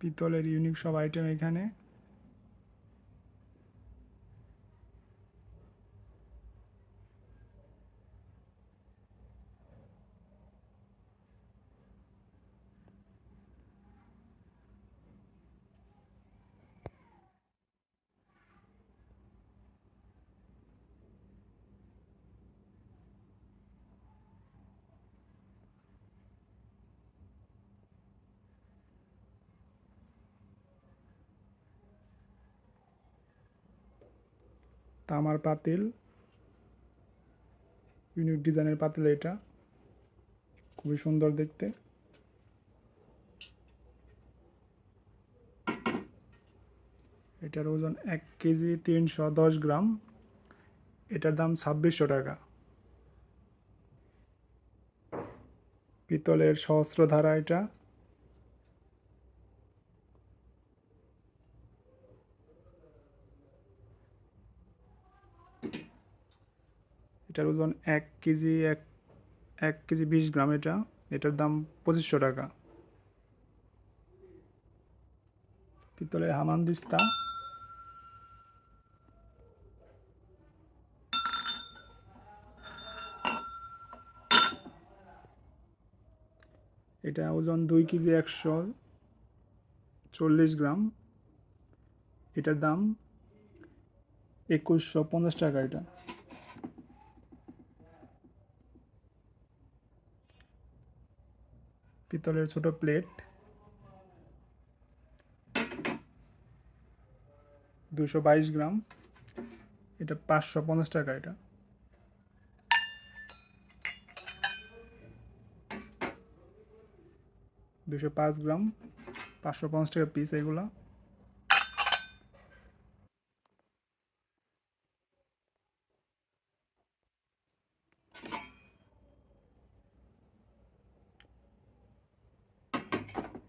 পিতলের ইউনিক সব আইটেম এখানে। তামার পাতিল। ইউনিক ডিজাইনের পাতিল এটা। খুবই সুন্দর দেখতে। এটার ওজন এক কেজি তিনশো দশ গ্রাম। এটার দাম ছাব্বিশশো টাকা। পিতলের সহস্র ধারা এটা। এটার ওজন এক কেজি, এক এক কেজি বিশ গ্রাম এটা। এটার দাম পঁচিশশো টাকা। পিতলের হামান দিস্তা। এটা ওজন দুই কেজি একশো চল্লিশ গ্রাম। এটার দাম একুশশো পঞ্চাশ টাকা এটা। পিতলের ছোট প্লেট। দুশো বাইশ গ্রাম। এটা পাঁচশো পঞ্চাশ টাকা এটা। দুশো পাঁচ গ্রাম, পাঁচশো পঞ্চাশ টাকা পিস এগুলা।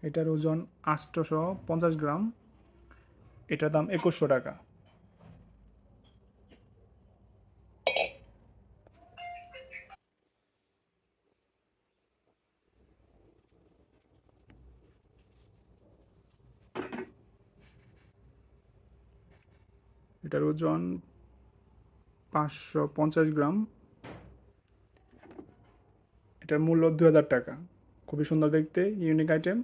এটার ওজন আটশোশো পঞ্চাশ গ্রাম। এটার দাম একুশশো টাকা। এটার ওজন পাঁচশো পঞ্চাশ গ্রাম। এটার মূল্য দু হাজার টাকা। খুবই সুন্দর দেখতে, ইউনিক আইটেম।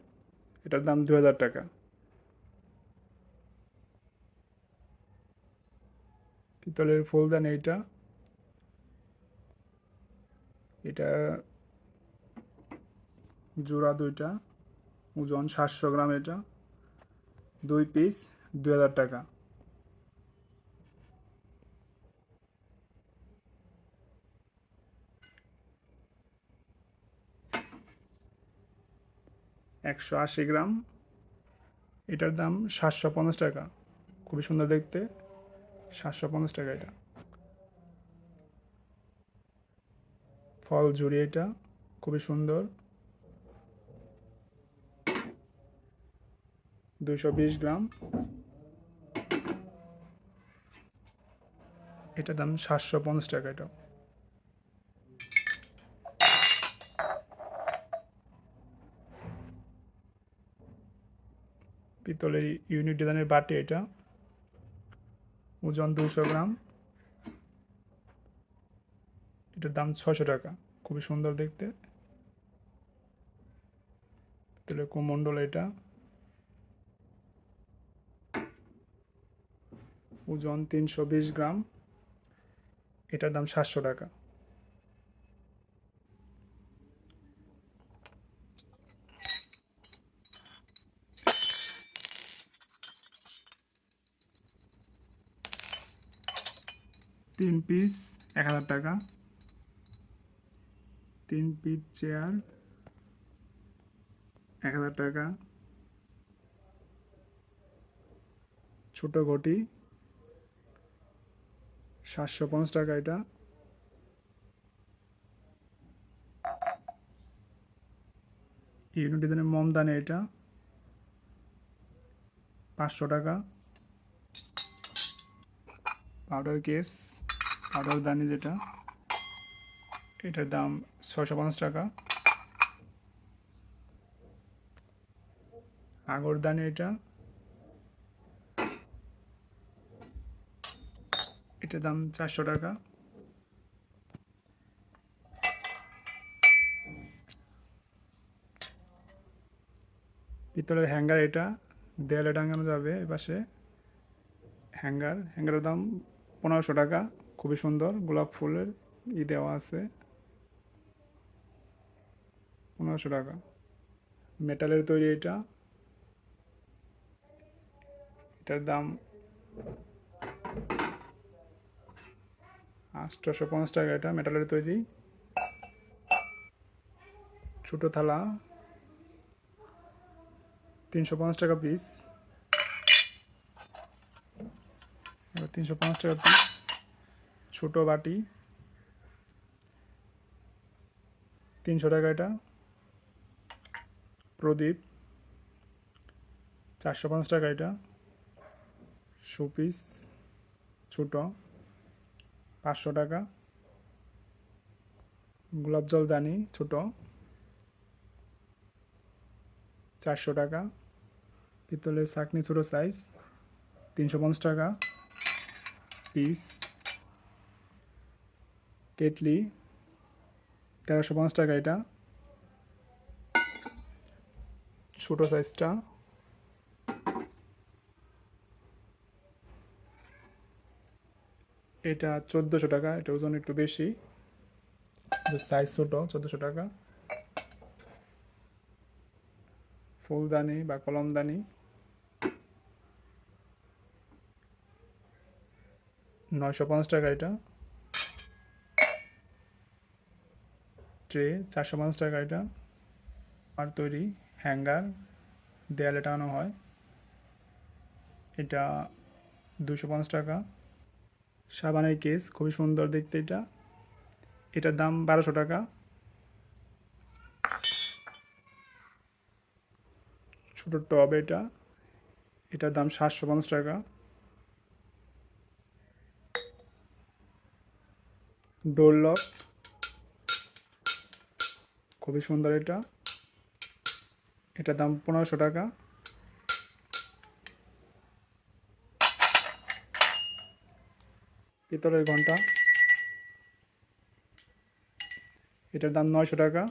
এটার দাম দু হাজার টাকা। পিতলের ফুলদানি এইটা। এটা জোড়া দুইটা, ওজন সাতশো গ্রাম এটা। দুই পিস দুই হাজার টাকা। একশো আশি গ্রাম। এটার দাম সাতশো পঞ্চাশ টাকা। খুবই সুন্দর দেখতে। সাতশো পঞ্চাশ টাকা এটা। ফল ঝুড়ি এটা। খুবই সুন্দর। দুইশো বিশ গ্রাম। এটার দাম সাতশো পঞ্চাশ টাকা এটা। পিতলের ইউনিক ডিজাইনের বাটি এটা। ওজন দুশো গ্রাম। এটার দাম ছশো টাকা, খুবই সুন্দর দেখতে। পিতলের কুমণ্ডল এটা। ওজন তিনশো বিশ গ্রাম, এটার দাম সাতশো টাকা। তিন পিস এক হাজার টাকা। তিন পিস চেয়ার এক হাজার টাকা। ছোট ঘটি, সাতশো পঞ্চাশ টাকা এটা। ইউনিট ডিজাইনের মমদানি এটা। পাঁচশো টাকা। পাউডার কেস পাউডার দানি যেটা, এটার দাম ছয়শো পঞ্চাশ টাকা। আগরদানি এটা, এটার দাম চারশো টাকা। পিতলের হ্যাঙ্গার এটা, দেয়ালে টাঙানো যাবে এপাশে। হ্যাঙ্গার, হ্যাঙ্গারের দাম পনেরোশো টাকা। খুবই সুন্দর, গোলাপ ফুলের ই দেওয়া আছে। পনেরোশো টাকা। মেটালের তৈরি এটা। এটার দাম আটশোশো পঞ্চাশ টাকা এটা, মেটালের তৈরি। ছোটো থালা। তিনশো পঞ্চাশ টাকা পিস। তিনশো পঞ্চাশ টাকা পিস। ছোটো বাটি। তিনশো টাকা এটা। প্রদীপ। চারশো পঞ্চাশ টাকা এটা। শোপিস। ছোটো। পাঁচশো টাকা। গোলাপ জল দানি, ছোটো। চারশো টাকা। পিতলের চাকনি ছোটো সাইজ তিনশো পঞ্চাশ টাকা। পিস। কেটলি, তেরোশো পাঁচ টাকা এটা। ছোটো সাইজটা। এটা চোদ্দোশো টাকা, এটা ওজন একটু বেশি। সাইজ ছোটো, চোদ্দোশো টাকা। ফুলদানি বা কলমদানি। নয়শো পাঁচ টাকা এটা। ট্রে, চারশো পঞ্চাশ টাকা এটা আর তৈরি হ্যাঙ্গার, দেয়ালে টাঙানো হয়। এটা দুশো পঞ্চাশ টাকা। সাবানের কেস, খুবই সুন্দর দেখতে এটা। এটার দাম বারোশো টাকা। ছোটো টব এটা। এটার দাম সাতশো পঞ্চাশ টাকা। Door lock. খুবই সুন্দর এটা। এটার দাম পনেরোশো টাকা। পিতলের ঘণ্টা। এটার দাম নয়শো টাকা।